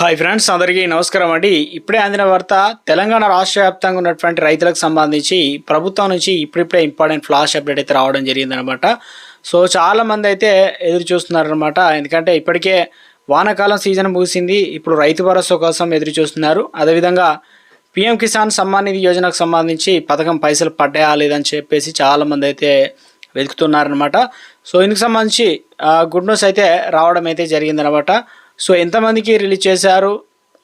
Hi friends అందరికీ నమస్కారం అండి. ఇప్పుడే అందిన వార్త తెలంగాణ రాష్ట్ర వ్యాప్తంగా ఉన్నటువంటి రైతులకు సంబంధించి ప్రభుత్వం నుంచి ఇప్పుడిప్పుడే ఇంపార్టెంట్ ఫ్లాష్ అప్డేట్ అయితే రావడం జరిగిందనమాట సో చాలామంది అయితే ఎదురు చూస్తున్నారనమాట ఎందుకంటే ఇప్పటికే వానాకాలం సీజన్ ముగిసింది. ఇప్పుడు రైతు భరోసా కోసం ఎదురు చూస్తున్నారు. అదేవిధంగా పిఎం కిసాన్ సమ్మాన్ నిధి యోజనకు సంబంధించి పథకం పైసలు పడ్డాయా లేదని చెప్పేసి చాలామంది అయితే వెతుకుతున్నారనమాట సో ఇందుకు సంబంధించి గుడ్ న్యూస్ అయితే రావడం అయితే జరిగిందనమాట సో ఎంతమందికి రిలీజ్ చేశారు?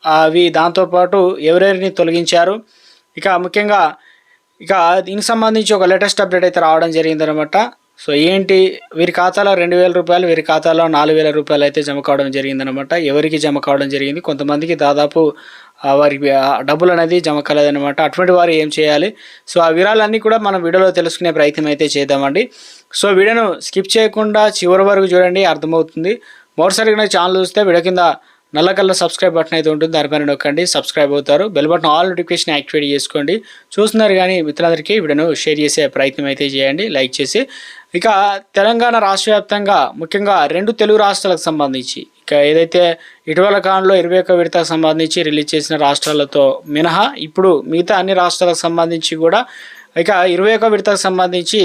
అవి దాంతోపాటు ఎవరెవరిని తొలగించారు? ఇక ముఖ్యంగా ఇక దీనికి సంబంధించి ఒక లేటెస్ట్ అప్డేట్ అయితే రావడం జరిగిందనమాట సో ఏంటి? వీరి ఖాతాలో రెండు వేల రూపాయలు వీరి ఖాతాలో నాలుగు వేల రూపాయలు అయితే జమ కావడం జరిగిందనమాట ఎవరికి జమ కావడం జరిగింది? కొంతమందికి దాదాపు వారి వారికి డబ్బులు అనేది జమ కాలేదనమాట అటువంటి వారు ఏం చేయాలి? సో ఆ వివరాలన్నీ కూడా మనం వీడియోలో తెలుసుకునే ప్రయత్నం అయితే చేద్దామండి. సో వీడియోను స్కిప్ చేయకుండా చివరి వరకు చూడండి అర్థమవుతుంది. మరోసారి ఛానల్ చూస్తే వీడియో కింద నల్ల కలర్ సబ్స్క్రైబ్ బటన్ అయితే ఉంటుంది. దానిపైన నొక్కండి సబ్స్క్రైబ్ అవుతారు. Bell button all notification activate చేసుకోండి. చూస్తున్నారు కానీ మిత్రులందరికీ వీడియోను షేర్ చేసే ప్రయత్నం అయితే చేయండి. లైక్ చేసి ఇక తెలంగాణ రాష్ట్ర వ్యాప్తంగా ముఖ్యంగా రెండు తెలుగు రాష్ట్రాలకు సంబంధించి ఇక ఏదైతే ఇటీవల కాలంలో ఇరవై ఒక్క విడతకు సంబంధించి రిలీజ్ చేసిన రాష్ట్రాలతో మినహా ఇప్పుడు మిగతా అన్ని రాష్ట్రాలకు సంబంధించి కూడా ఇక ఇరవై ఒక్క విడతకు సంబంధించి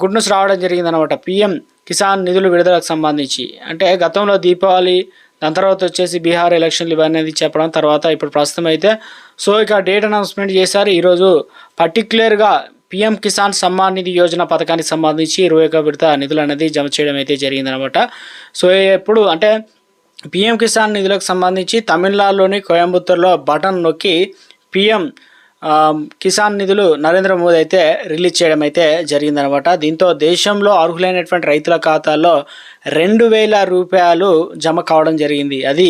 గుడ్ న్యూస్ రావడం జరిగిందనమాట పిఎం కిసాన్ నిధులు విడుదలకు సంబంధించి. అంటే గతంలో దీపావళి దాని తర్వాత వచ్చేసి బీహార్ ఎలక్షన్లు ఇవన్నీ చెప్పడం తర్వాత ఇప్పుడు ప్రస్తుతం అయితే సో ఇక డేట్ అనౌన్స్మెంట్ చేశారు. ఈరోజు పర్టిక్యులర్గా పిఎం కిసాన్ సమ్మాన్ నిధి యోజన పథకానికి సంబంధించి ఇరవై ఒక విడత నిధులు అనేది జమ చేయడం అయితే జరిగిందనమాట. సో ఎప్పుడు అంటే పిఎం కిసాన్ నిధులకు సంబంధించి తమిళనాడులోని కోయంబత్తూరులో బటన్ నొక్కి పిఎం కిసాన్ నిధులు నరేంద్ర మోదీ అయితే రిలీజ్ చేయడం అయితే జరిగిందనమాట. దీంతో దేశంలో అర్హులైనటువంటి రైతుల ఖాతాల్లో రెండు వేల రూపాయలు జమ కావడం జరిగింది. అది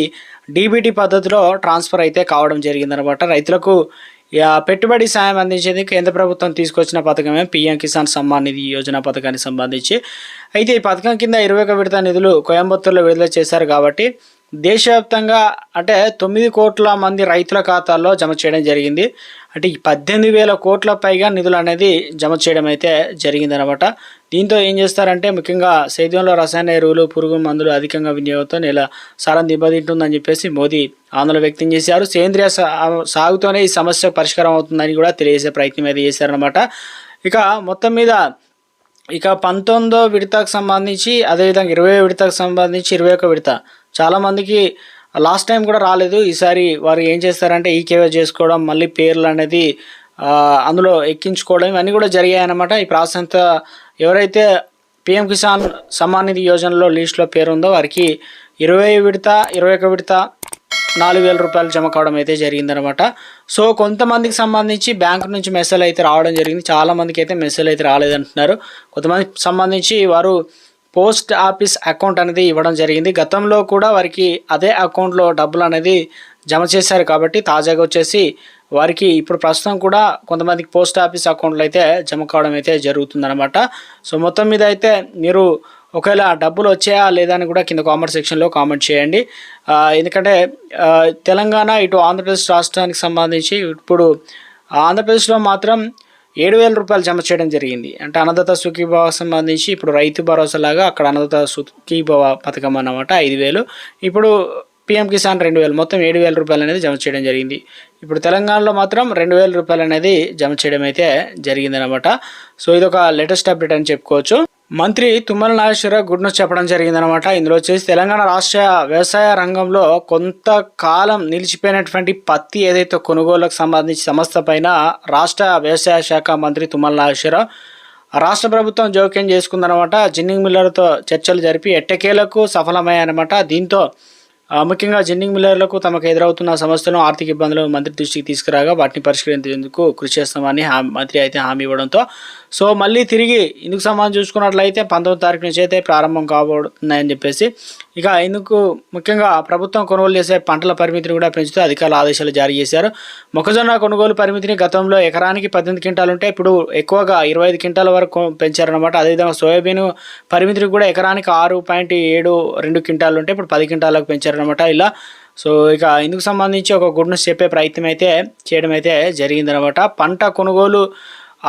డీబీటీ పద్ధతిలో ట్రాన్స్ఫర్ అయితే కావడం జరిగిందనమాట. రైతులకు పెట్టుబడి సాయం అందించేది కేంద్ర ప్రభుత్వం తీసుకొచ్చిన పథకమే పీఎం కిసాన్ సమ్మాన్ నిధి యోజన పథకానికి సంబంధించి. అయితే ఈ పథకం కింద ఇరవై ఒక విడత నిధులు కోయంబత్తూరులో విడుదల చేశారు కాబట్టి దేశవ్యాప్తంగా అంటే తొమ్మిది కోట్ల మంది రైతుల ఖాతాల్లో జమ చేయడం జరిగింది. అంటే ఈ పద్దెనిమిది వేల కోట్ల పైగా నిధులు అనేది జమ చేయడం అయితే జరిగిందనమాట దీంతో ఏం చేస్తారంటే ముఖ్యంగా సేద్యంలో రసాయన ఎరువులు పురుగు మందులు అధికంగా వినియోగంతో నేల సారం దెబ్బతింటుందని చెప్పేసి మోదీ ఆందోళన వ్యక్తం చేశారు. సేంద్రియ సాగుతోనే ఈ సమస్య పరిష్కారం అవుతుందని కూడా తెలియజేసే ప్రయత్నం అయితే చేశారనమాట ఇక మొత్తం మీద ఇక పంతొమ్మిదో విడతకు సంబంధించి అదేవిధంగా ఇరవై విడతకు సంబంధించి ఇరవై ఒక విడత చాలామందికి లాస్ట్ టైం కూడా రాలేదు. ఈసారి వారు ఏం చేస్తారంటే ఈకేవై చేసుకోవడం మళ్ళీ పేర్లు అనేది అందులో ఎక్కించుకోవడం ఇవన్నీ కూడా జరిగాయన్నమాట. ఈ ప్రాసెస్ అంతా ఎవరైతే పిఎం కిసాన్ సమ్మాన్ నిధి యోజనలో లిస్టులో పేరు ఉందో వారికి ఇరవై విడత ఇరవై ఒక విడత నాలుగు వేల రూపాయలు జమ కావడం అయితే జరిగిందనమాట సో కొంతమందికి సంబంధించి బ్యాంక్ నుంచి మెసేజ్ అయితే రావడం జరిగింది. చాలామందికి అయితే మెసేజ్ అయితే రాలేదంటున్నారు. కొంతమందికి సంబంధించి వారు పోస్ట్ ఆఫీస్ అకౌంట్ అనేది ఇవ్వడం జరిగింది. గతంలో కూడా వారికి అదే అకౌంట్లో డబ్బులు అనేది జమ చేశారు కాబట్టి తాజాగా వచ్చేసి వారికి ఇప్పుడు ప్రస్తుతం కూడా కొంతమందికి పోస్ట్ ఆఫీస్ అకౌంట్లో అయితే జమ కావడం అయితే జరుగుతుందనమాట సో మొత్తం మీద అయితే మీరు ఒకవేళ డబ్బులు వచ్చాయా లేదా అని కూడా కింద కామెంట్ సెక్షన్లో కామెంట్ చేయండి. ఎందుకంటే తెలంగాణ ఇటు ఆంధ్రప్రదేశ్ రాష్ట్రానికి సంబంధించి ఇప్పుడు ఆంధ్రప్రదేశ్లో మాత్రం ఏడు వేల రూపాయలు జమ చేయడం జరిగింది. అంటే అన్నదాత సుఖీభావ సంబంధించి ఇప్పుడు రైతు భరోసా లాగా అక్కడ అన్నదాత సుఖీభావ పథకం అన్నమాట ఐదు వేలు. ఇప్పుడు పిఎం కిసాన్ రెండు వేలు మొత్తం ఏడు వేల రూపాయలు అనేది జమ చేయడం జరిగింది. ఇప్పుడు తెలంగాణలో మాత్రం రెండు వేల రూపాయలు అనేది జమ చేయడం అయితే జరిగిందనమాట సో ఇది ఒక లేటెస్ట్ అప్డేట్ అని చెప్పుకోవచ్చు. మంత్రి తుమ్మల నాగేశ్వరరావు గుడ్ న్యూస్ చెప్పడం జరిగిందనమాట ఇందులో వచ్చేసి తెలంగాణ రాష్ట్ర వ్యవసాయ రంగంలో కొంతకాలం నిలిచిపోయినటువంటి పత్తి ఏదైతే కొనుగోలకు సంబంధించి సంస్థ పైన రాష్ట్ర వ్యవసాయ శాఖ మంత్రి తుమ్మల నాగేశ్వరరావు రాష్ట్ర ప్రభుత్వం జోక్యం చేసుకుందనమాట జిన్నింగ్ మిల్లర్తో చర్చలు జరిపి ఎట్టకేలకు సఫలమయ్యాయనమాట దీంతో ముఖ్యంగా జిన్నింగ్ మిల్లర్లకు తమకు ఎదురవుతున్న సమస్యలను ఆర్థిక ఇబ్బందులు మంత్రి దృష్టికి తీసుకురాగా వాటిని పరిష్కరించేందుకు కృషి చేస్తామని మంత్రి అయితే హామీ ఇవ్వడంతో సో మళ్ళీ తిరిగి ఇందుకు సంబంధించి చూసుకున్నట్లయితే పంతొమ్మిది తారీఖు నుంచి అయితే ప్రారంభం కాబోతున్నాయని చెప్పేసి ఇక ఇందుకు ముఖ్యంగా ప్రభుత్వం కొనుగోలు చేసే పంటల పరిమితిని కూడా పెంచుతూ అధికారులు ఆదేశాలు జారీ చేశారు. మొక్కజొన్న కొనుగోలు పరిమితిని గతంలో ఎకరానికి పద్దెనిమిది క్వింటాలు ఉంటే ఇప్పుడు ఎక్కువగా ఇరవై ఐదు క్వింటాల వరకు పెంచారనమాట అదేవిధంగా సోయాబీన్ పరిమితిని కూడా ఎకరానికి ఆరు పాయింట్ ఏడు రెండు క్వింటాలు ఉంటే ఇప్పుడు పది క్వింటాలకు పెంచారనమాట ఇలా. సో ఇక ఇందుకు సంబంధించి ఒక గుడ్ న్యూస్ చెప్పే ప్రయత్నం అయితే చేయడం అయితే జరిగిందనమాట పంట కొనుగోలు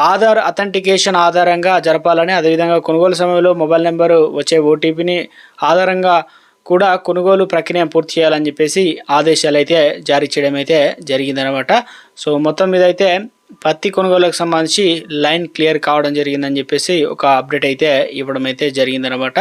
ఆధార్ అథెంటికేషన్ ఆధారంగా జరపాలని అదేవిధంగా కొనుగోలు సమయంలో మొబైల్ నెంబరు వచ్చే ఓటీపీని ఆధారంగా కూడా కొనుగోలు ప్రక్రియ పూర్తి చేయాలని చెప్పేసి ఆదేశాలు అయితే జారీ చేయడం అయితే జరిగిందనమాట సో మొత్తం మీద అయితే పత్తి కొనుగోలుకు సంబంధించి లైన్ క్లియర్ కావడం జరిగిందని చెప్పేసి ఒక అప్డేట్ అయితే ఇవ్వడం అయితే జరిగిందనమాట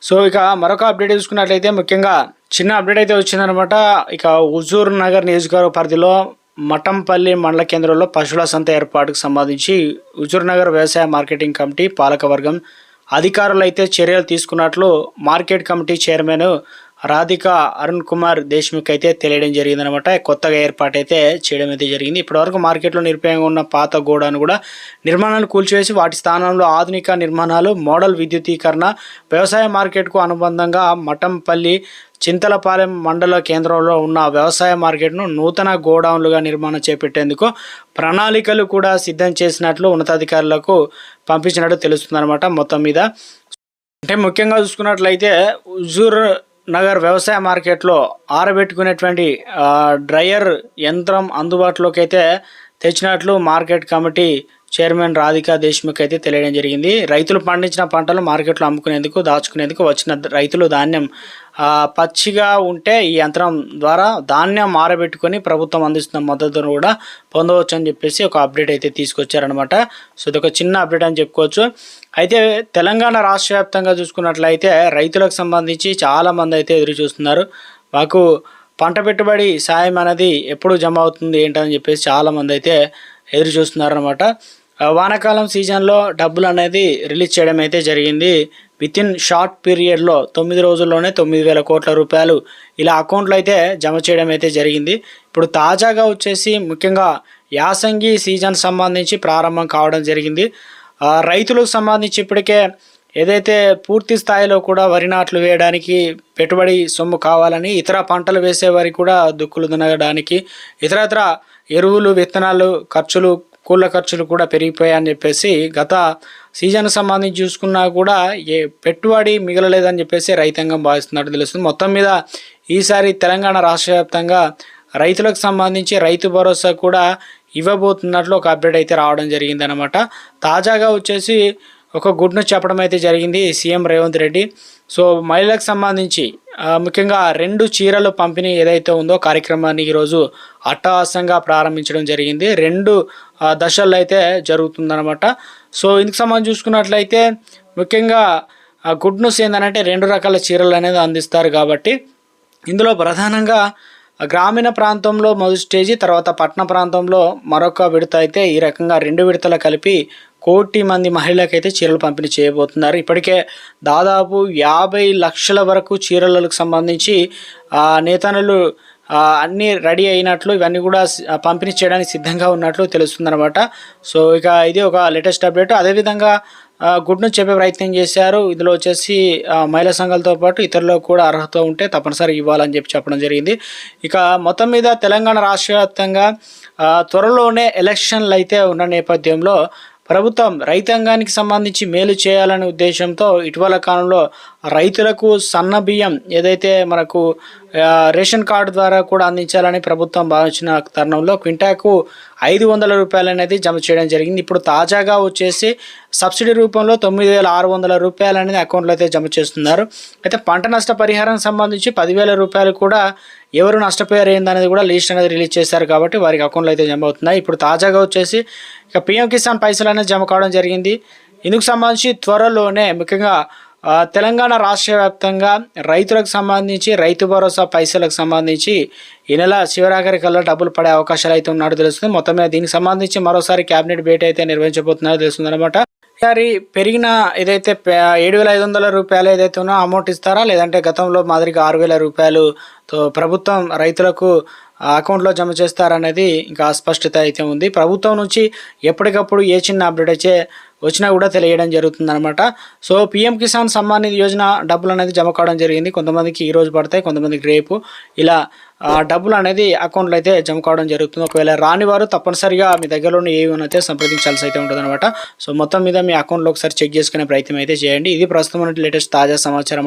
సో ఇక మరొక అప్డేట్ చూసుకున్నట్లయితే ముఖ్యంగా చిన్న అప్డేట్ అయితే వచ్చిందనమాట ఇక హుజూర్ నగర్ నియోజకవర్గ పరిధిలో మఠంపల్లి మండల కేంద్రంలో పశువుల సంత ఏర్పాటుకు సంబంధించి హుజూర్నగర్ వ్యవసాయ మార్కెటింగ్ కమిటీ పాలకవర్గం అధికారులైతే చర్యలు తీసుకున్నట్లు market committee chairman Radhika Arun Kumar Deshmukh అయితే తెలియడం జరిగిందనమాట. కొత్తగా ఏర్పాటు అయితే చేయడం అయితే జరిగింది. ఇప్పటివరకు మార్కెట్లో నిరుపయోగంగా ఉన్న పాత గోడాను కూడా నిర్మాణాలు కూల్చివేసి వాటి స్థానంలో ఆధునిక నిర్మాణాలు మోడల్ విద్యుతీకరణ వ్యవసాయ మార్కెట్కు అనుబంధంగా మఠంపల్లి చింతలపాలెం మండల కేంద్రంలో ఉన్న వ్యవసాయ మార్కెట్ను నూతన గోడౌన్లుగా నిర్మాణం చేపట్టేందుకు ప్రణాళికలు కూడా సిద్ధం చేసినట్లు ఉన్నతాధికారులకు పంపించినట్టు తెలుస్తుందన్నమాట మొత్తం మీద. అంటే ముఖ్యంగా చూసుకున్నట్లయితే హుజూర్ నగర్ వ్యవసాయ మార్కెట్లో ఆరబెట్టుకునేటువంటి డ్రయర్ యంత్రం అందుబాటులోకి అయితే తెచ్చినట్లు market committee chairman Radhika Deshmukh అయితే తెలియడం జరిగింది. రైతులు పండించిన పంటలు మార్కెట్లో అమ్ముకునేందుకు దాచుకునేందుకు వచ్చిన రైతులు ధాన్యం పచ్చిగా ఉంటే ఈ యంత్రం ద్వారా ధాన్యం ఆరబెట్టుకొని ప్రభుత్వం అందిస్తున్న మద్దతును కూడా పొందవచ్చు అని చెప్పేసి ఒక అప్డేట్ అయితే తీసుకొచ్చారనమాట సో ఇది ఒక చిన్న అప్డేట్ అని చెప్పుకోవచ్చు. అయితే తెలంగాణ రాష్ట్ర వ్యాప్తంగా చూసుకున్నట్లయితే రైతులకు సంబంధించి చాలామంది అయితే ఎదురు చూస్తున్నారు. మాకు పంట పెట్టుబడి సాయం అనేది ఎప్పుడు జమ అవుతుంది ఏంటని చెప్పేసి చాలామంది అయితే ఎదురు చూస్తున్నారనమాట వానాకాలం సీజన్లో డబ్బులు అనేది రిలీజ్ చేయడం అయితే జరిగింది. విత్ ఇన్ షార్ట్ పీరియడ్లో తొమ్మిది రోజుల్లోనే తొమ్మిది వేల కోట్ల రూపాయలు ఇలా అకౌంట్లో అయితే జమ చేయడం అయితే జరిగింది. ఇప్పుడు తాజాగా వచ్చేసి ముఖ్యంగా యాసంగి సీజన్ సంబంధించి ప్రారంభం కావడం జరిగింది. రైతులకు సంబంధించి ఇప్పటికే ఏదైతే పూర్తి స్థాయిలో కూడా వరి నాట్లు వేయడానికి పెట్టుబడి సొమ్ము కావాలని ఇతర పంటలు వేసే వారికి కూడా దుక్కులు దున్నడానికి ఇతరత్ర ఎరువులు విత్తనాలు ఖర్చులు కూల ఖర్చులు కూడా పెరిగిపోయాయని చెప్పేసి గత సీజన్ సంబంధించి చూసుకున్నా కూడా ఏ పెట్టుబడి మిగలలేదని చెప్పేసి రైతాంగం భావిస్తున్నట్టు తెలుస్తుంది. మొత్తం మీద ఈసారి తెలంగాణ రాష్ట్ర వ్యాప్తంగా రైతులకు సంబంధించి రైతు భరోసా కూడా ఇవ్వబోతున్నట్లు ఒక అప్డేట్ అయితే రావడం జరిగిందనమాట తాజాగా వచ్చేసి ఒక గుడ్ న్యూస్ చెప్పడం అయితే జరిగింది సీఎం రేవంత్ రెడ్డి. సో మహిళలకు సంబంధించి ముఖ్యంగా రెండు చీరలు పంపిణీ ఏదైతే ఉందో కార్యక్రమాన్ని ఈరోజు అట్టహాసంగా ప్రారంభించడం జరిగింది. రెండు దశల్లో అయితే జరుగుతుందనమాట సో ఇందుకు సంబంధించి చూసుకున్నట్లయితే ముఖ్యంగా గుడ్ న్యూస్ ఏంటంటే రెండు రకాల చీరలు అనేది అందిస్తారు కాబట్టి ఇందులో ప్రధానంగా గ్రామీణ ప్రాంతంలో మొదటి స్టేజీ తర్వాత పట్టణ ప్రాంతంలో మరొక విడత అయితే ఈ రకంగా రెండు విడతలు కలిపి కోటి మంది మహిళలకైతే చీరలు పంపిణీ చేయబోతున్నారు. ఇప్పటికే దాదాపు యాభై లక్షల వరకు చీరలకు సంబంధించి నేతనులు అన్నీ రెడీ అయినట్లు ఇవన్నీ కూడా పంపిణీ చేయడానికి సిద్ధంగా ఉన్నట్లు తెలుస్తుందన్నమాట. సో ఇక ఇది ఒక లేటెస్ట్ అప్డేట్. అదేవిధంగా గుడ్ నుంచి చెప్పే ప్రయత్నం చేశారు. ఇందులో వచ్చేసి మహిళా సంఘాలతో పాటు ఇతరులకు కూడా అర్హత ఉంటే తప్పనిసరి ఇవ్వాలని చెప్పి చెప్పడం జరిగింది. ఇక మొత్తం మీద తెలంగాణ రాష్ట్ర వ్యాప్తంగా త్వరలోనే ఎలక్షన్లు అయితే ఉన్న నేపథ్యంలో ప్రభుత్వం రైతాంగానికి సంబంధించి మేలు చేయాలనే ఉద్దేశంతో ఇటీవల కాలంలో రైతులకు సన్న బియ్యం ఏదైతే మనకు రేషన్ కార్డు ద్వారా కూడా అందించాలని ప్రభుత్వం భావించిన తరుణంలో క్వింటాకు ఐదు వందల రూపాయలు అనేది జమ చేయడం జరిగింది. ఇప్పుడు తాజాగా వచ్చేసి సబ్సిడీ రూపంలో తొమ్మిది వేల ఆరు వందల రూపాయలు అనేది అకౌంట్లో అయితే జమ చేస్తున్నారు. అయితే పంట నష్ట పరిహారం సంబంధించి పదివేల రూపాయలు కూడా ఎవరు నష్టపోయారు ఏందనేది కూడా లిస్ట్ అనేది రిలీజ్ చేశారు కాబట్టి వారికి అకౌంట్లో అయితే జమ అవుతున్నాయి. ఇప్పుడు తాజాగా వచ్చేసి ఇక పిఎం కిసాన్ పైసలు అనేది జమ కావడం జరిగింది. ఇందుకు సంబంధించి త్వరలోనే ముఖ్యంగా తెలంగాణ రాష్ట్ర వ్యాప్తంగా రైతులకు సంబంధించి రైతు భరోసా పైసలకు సంబంధించి ఈ నెల శివరాఖరి కల్లా డబ్బులు పడే అవకాశాలు అయితే ఉన్నట్టు తెలుస్తుంది. మొత్తం మీద దీనికి సంబంధించి మరోసారి కేబినెట్ భేటీ అయితే నిర్వహించబోతున్నారో తెలుస్తుంది అనమాట ఈసారి పెరిగిన ఏదైతే ఏడు వేల ఐదు వందల రూపాయలు ఏదైతే ఉన్నో అమౌంట్ ఇస్తారా? లేదంటే గతంలో మాదిరిగా ఆరు వేల రూపాయలుతో ప్రభుత్వం రైతులకు అకౌంట్లో జమ చేస్తారనేది ఇంకా అస్పష్టత అయితే ఉంది. ప్రభుత్వం నుంచి ఎప్పటికప్పుడు ఏ చిన్న అప్డేట్ అయితే వచ్చినా కూడా తెలియడం జరుగుతుందనమాట సో పిఎం కిసాన్ సమ్మాన్ నిధి యోజన డబ్బులు అనేది జమ కావడం జరిగింది. కొంతమందికి ఈ రోజు పడతాయి కొంతమందికి రేపు. ఇలా డబ్బులు అనేది అకౌంట్లో అయితే జమ కావడం జరుగుతుంది. ఒకవేళ రాని వారు తప్పనిసరిగా మీ దగ్గరలో ఏవి అయితే సంప్రదించాల్సి అయితే ఉంటుంది సో మొత్తం మీద మీ అకౌంట్లో ఒకసారి చెక్ చేసుకునే ప్రయత్నం అయితే చేయండి. ఇది ప్రస్తుతం లేటెస్ట్ తాజా సమాచారం.